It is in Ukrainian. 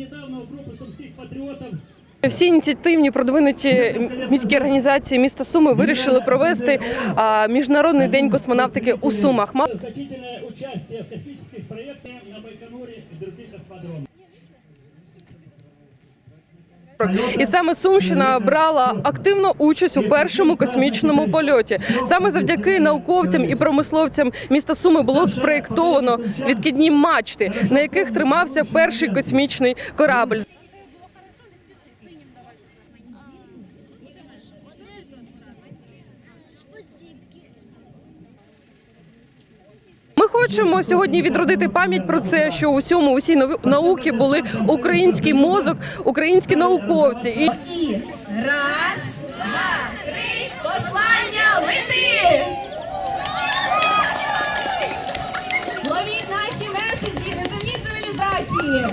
недавно групи сумських патріотів Всі ініціативні продвинуті міські організації міста Суми вирішили провести міжнародний день космонавтики у Сумах. Значительне участь в космічних проектах на Байконурі і других космодромах. І саме Сумщина брала активну участь у першому космічному польоті. Саме завдяки науковцям і промисловцям міста Суми було спроєктовано відкидні мачти, на яких тримався перший космічний корабль. Хочемо сьогодні відродити пам'ять про це, що у всьому усі нові- науки були український мозок, українські науковці. І раз, два, три, послання лети! Ловіть наші меседжі неземній цивілізації!